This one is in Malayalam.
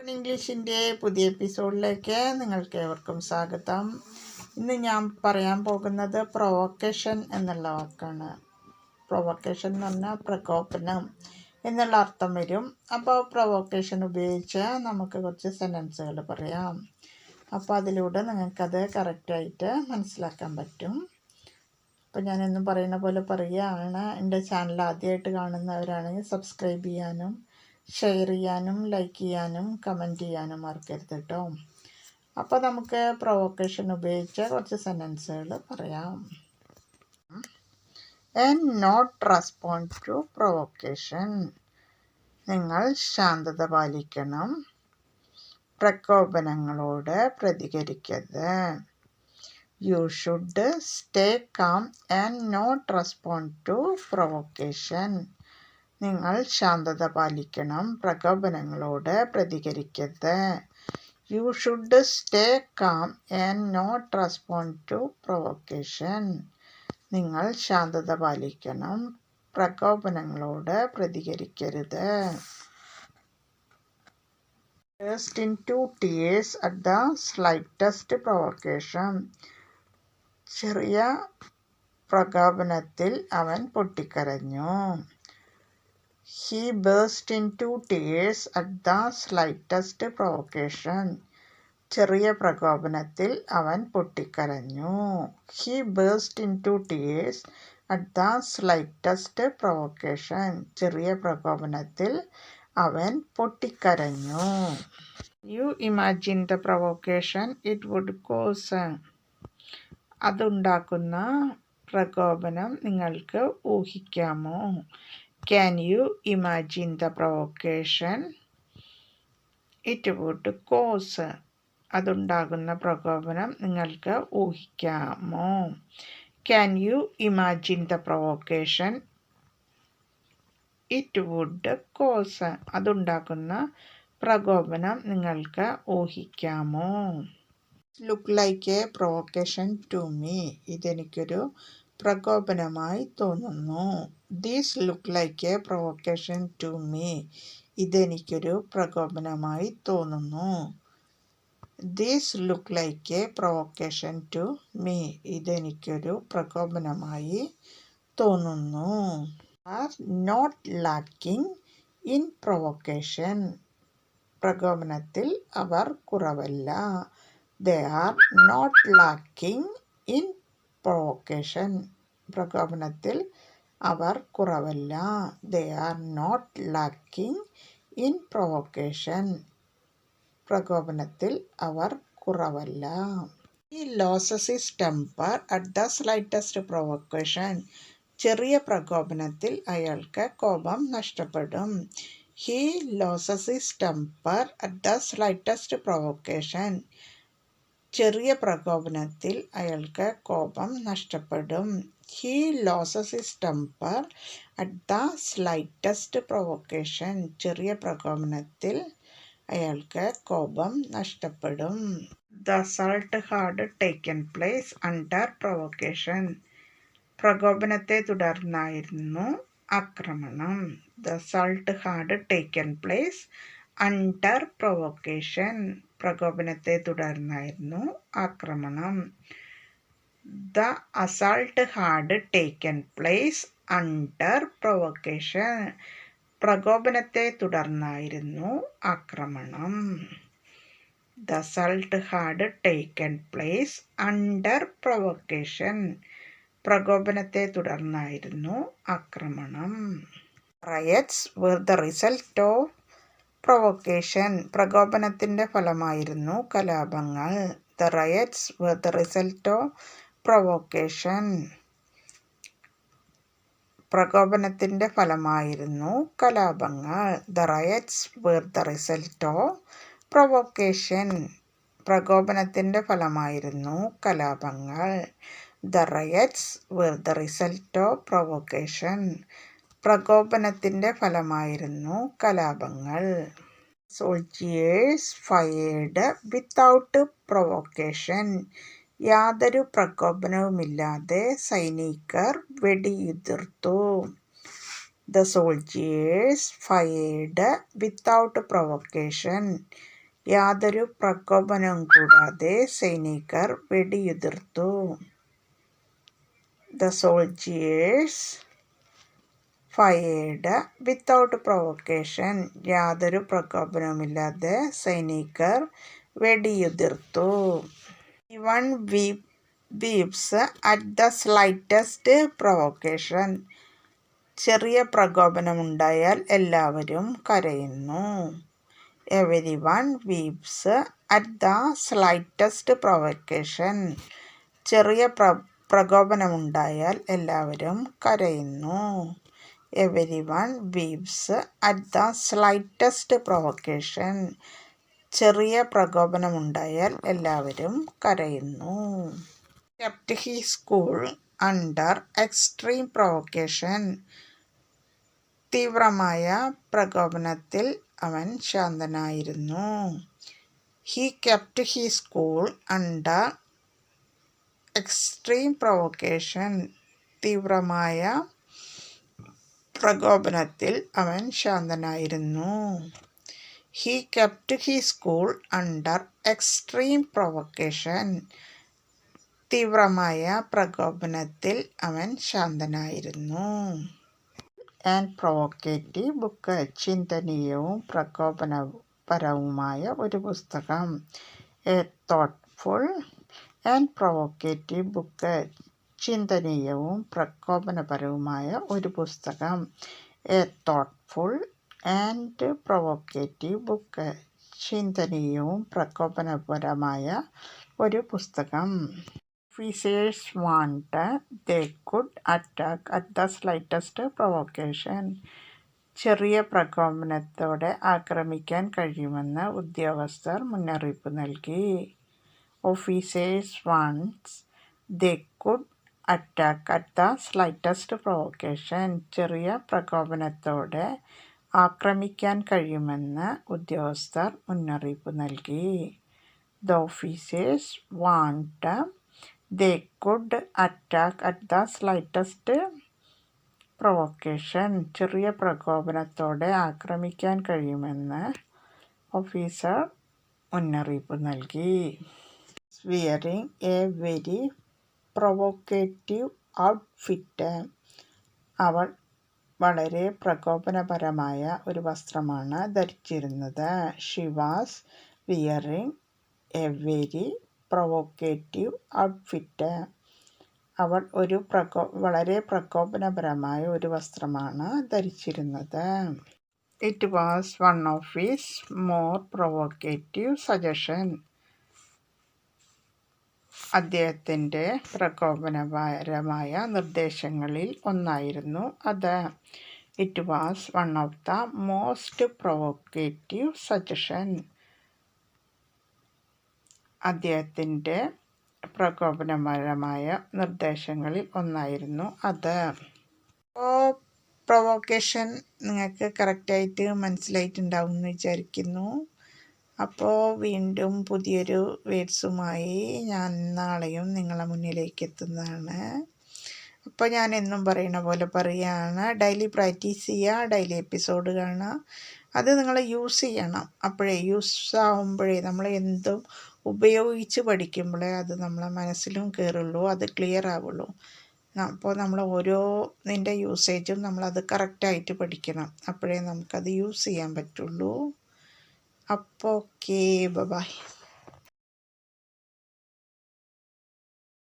ഇംഗ്ലീഷിന്റെ പുതിയ എപ്പിസോഡിലേക്ക് നിങ്ങൾക്ക് ഏവർക്കും സ്വാഗതം. ഇന്ന് ഞാൻ പറയാൻ പോകുന്നത് പ്രൊവക്കേഷൻ എന്നുള്ള വാക്കാണ്. പ്രൊവക്കേഷൻ എന്ന് പറഞ്ഞാൽ പ്രകോപനം എന്നുള്ള അർത്ഥം വരും. അപ്പോൾ പ്രൊവക്കേഷൻ ഉപയോഗിച്ച് നമുക്ക് കുറച്ച് സെന്റൻസുകൾ പറയാം. അപ്പോൾ അതിലൂടെ നിങ്ങൾക്കത് കറക്റ്റായിട്ട് മനസ്സിലാക്കാൻ പറ്റും. അപ്പോൾ ഞാനെന്നും പറയുന്ന പോലെ പറയുകയാണ്. എന്റെ ചാനൽ ആദ്യമായിട്ട് കാണുന്നവരാണെങ്കിൽ സബ്സ്ക്രൈബ് ചെയ്യാനും ഷെയർ ചെയ്യാനും ലൈക്ക് ചെയ്യാനും കമന്റ് ചെയ്യാനും മറക്കരുത് കേട്ടോ അപ്പോൾ നമുക്ക് പ്രൊവക്കേഷൻ ഉപയോഗിച്ച് കുറച്ച് സെന്റൻസുകൾ പറയാം. And not respond to provocation നിങ്ങൾ ശാന്തത പാലിക്കണം. പ്രകോപനങ്ങളോട് പ്രതികരിക്കരുത്. You should stay calm and not respond to provocation നിങ്ങൾ ശാന്തത പാലിക്കണം. പ്രകോപനങ്ങളോട് പ്രതികരിക്കരുത്. You should stay calm and not respond to provocation നിങ്ങൾ ശാന്തത പാലിക്കണം. പ്രകോപനങ്ങളോട് പ്രതികരിക്കരുത്. Burst into tears at the slightest provocation. ചെറിയ പ്രകോപനത്തിൽ അവൻ പൊട്ടിക്കരഞ്ഞു. He burst into tears at the slightest provocation. ചെറിയ പ്രകോപനത്തിൽ അവൻ പൊട്ടിക്കരഞ്ഞു. He burst into tears at the slightest provocation ചെറിയ പ്രകോപനത്തിൽ അവൻ പൊട്ടിക്കരഞ്ഞു. You imagine the provocation it would cause അതുണ്ടാക്കുന്ന പ്രകോപനം നിങ്ങൾക്ക് ഊഹിക്കാമോ? Can you imagine the provocation? It would cause അതുണ്ടാകുന്ന പ്രകോപനം നിങ്ങൾക്ക് ഊഹിക്കാമോ? Can you imagine the provocation it would cause അതുണ്ടാക്കുന്ന പ്രകോപനം നിങ്ങൾക്ക് ഊഹിക്കാമോ? Look like a provocation to me ഇതെനിക്കൊരു പ്രകോപനമായി തോന്നുന്നു. These look like a provocation to me ഇതെനിക്കൊരു പ്രകോപനമായി തോന്നുന്നു. These look like a provocation to me ഇതെനിക്കൊരു പ്രകോപനമായി തോന്നുന്നു. Are not lacking in provocation പ്രകോപനത്തിൽ അവർ കുറവല്ല. They are not lacking in provocation പ്രകോപനത്തിൽ അവർ കുറവല്ല. They are not lacking in provocation പ്രകോപനത്തിൽ അവർ കുറവല്ല. He loses his temper at the slightest provocation ചെറിയ പ്രകോപനത്തിൽ അയാൾക്ക് കോപം നഷ്ടപ്പെടും. He loses his temper at the slightest provocation ചെറിയ പ്രകോപനത്തിൽ അയാൾക്ക് കോപം നഷ്ടപ്പെടും. He loses his temper at the slightest provocation ചെറിയ പ്രകോപനത്തിൽ അയാൾക്ക് കോപം നഷ്ടപ്പെടും. The assault had taken place under provocation പ്രകോപനത്തെ തുടർന്നായിരുന്നു ആക്രമണം. The assault had taken place under provocation പ്രകോപനത്തെ തുടർന്നായിരുന്നു ആക്രമണം. The assault had taken place under provocation പ്രകോപനത്തെ തുടർന്നായിരുന്നു ആക്രമണം. The assault had taken place under provocation പ്രകോപനത്തെ തുടർന്നായിരുന്നു ആക്രമണം. Riots were the result of provocation പ്രകോപനത്തിന്റെ ഫലമായിരുന്നു കലാപങ്ങൾ. The riots were the result of provocation പ്രകോപനത്തിന്റെ ഫലമായിരുന്നു കലാപങ്ങൾ. The riots were the result of provocation പ്രകോപനത്തിന്റെ ഫലമായിരുന്നു കലാപങ്ങൾ. The riots were the result of provocation പ്രകോപനത്തിന്റെ ഫലമായിരുന്നു കലാപങ്ങൾ. സോൾജിയേഴ്സ് ഫയേർഡ് വിത്തൗട്ട് പ്രൊവോക്കേഷൻ യാതൊരു പ്രകോപനവുമില്ലാതെ സൈനികർ വെടിയുതിർത്തു. The soldiers fired without provocation യാതൊരു പ്രകോപനവും കൂടാതെ സൈനികർ വെടിയുതിർത്തു. The soldiers fired without provocation യാതൊരു പ്രകോപനവുമില്ലാതെ സൈനികർ വെടിയുതിർത്തു. Even we weeps at the slightest provocation ചെറിയ പ്രകോപനമുണ്ടായാൽ എല്ലാവരും കരയുന്നു. Everyone weeps at the slightest provocation ചെറിയ പ്ര പ്രകോപനമുണ്ടായാൽ എല്ലാവരും കരയുന്നു. Everyone weeps at the slightest provocation ചെറിയ പ്രകോപനമുണ്ടായാൽ എല്ലാവരും കരയുന്നു. Kept his cool under extreme provocation തീവ്രമായ പ്രകോപനത്തിൽ അവൻ ശാന്തനായിരുന്നു. He kept his cool under extreme provocation തീവ്രമായ പ്രകോപനത്തിൽ അവൻ ശാന്തനായിരുന്നു. He kept his cool under extreme provocation തീവ്രമായ പ്രകോപനത്തിൽ അവൻ ശാന്തനായിരുന്നു. ആൻഡ് പ്രൊവക്കേറ്റീവ് ബുക്ക് ചിന്തനീയവും പ്രകോപനപരവുമായ ഒരു പുസ്തകം. A thoughtful and provocative book ചിന്തനീയവും പ്രകോപനപരവുമായ ഒരു പുസ്തകം. A thoughtful and provocative book ചിന്തനീയവും പ്രകോപനപരമായ ഒരു പുസ്തകം. Officers warned they could attack at the slightest provocation ചെറിയ പ്രകോപനത്തോടെ ആക്രമിക്കാൻ കഴിയുമെന്ന് ഉദ്യോഗസ്ഥർ മുന്നറിയിപ്പ് നൽകി. Officers once they could attack at the slightest provocation ചെറിയ പ്രകോപനത്തോടെ ആക്രമിക്കാൻ കഴിയുമെന്ന് ഉദ്യോഗസ്ഥർ മുന്നറിയിപ്പ് നൽകി. The officers warned they could attack at the slightest provocation ചെറിയ പ്രകോപനത്തോടെ ആക്രമിക്കാൻ കഴിയുമെന്ന് ഓഫീസർ മുന്നറിയിപ്പ് നൽകി. Wearing a very provocative outfit അവൾ വളരെ പ്രകോപനപരമായ ഒരു വസ്ത്രമാണ് ധരിച്ചിരുന്നത്. She was wearing a very provocative outfit അവൾ ഒരു പ്രകോ വളരെ പ്രകോപനപരമായ ഒരു വസ്ത്രമാണ് ധരിച്ചിരുന്നത്. It was one of his more provocative suggestion അദ്ദേഹത്തിന്റെ പ്രകോപനപരമായ നിർദ്ദേശങ്ങളിൽ ഒന്നായിരുന്നു അത്. It was one of the most provocative suggestion അദ്ദേഹത്തിന്റെ പ്രകോപനപരമായ നിർദ്ദേശങ്ങളിൽ ഒന്നായിരുന്നു അത്. ഓ പ്രൊവോക്കേഷൻ നിങ്ങൾക്ക് കറക്റ്റായിട്ട് മനസ്സിലായിട്ടുണ്ടാവും എന്ന് വിചാരിക്കുന്നു. അപ്പോൾ വീണ്ടും പുതിയൊരു വേഡ്സുമായി ഞാൻ നാളെയും നിങ്ങളെ മുന്നിലേക്ക് എത്തുന്നതാണ് അപ്പോൾ ഞാൻ എന്നും പറയുന്ന പോലെ പറയുകയാണ് ഡെയിലി പ്രാക്ടീസ് ചെയ്യുക ഡെയിലി എപ്പിസോഡ് കാണുക അത് നിങ്ങൾ യൂസ് ചെയ്യണം. അപ്പോഴേ യൂസ് ആകുമ്പോഴേ നമ്മൾ എന്തും ഉപയോഗിച്ച് പഠിക്കുമ്പോഴേ അത് നമ്മളെ മനസ്സിലും കയറുള്ളൂ അത് ക്ലിയർ ആവുള്ളൂ. അപ്പോൾ നമ്മൾ ഓരോ നിന്റെ യൂസേജും നമ്മളത് കറക്റ്റായിട്ട് പഠിക്കണം. അപ്പോഴേ നമുക്കത് യൂസ് ചെയ്യാൻ പറ്റുള്ളൂ. അപ്പോൾ ഓക്കെ ബൈ.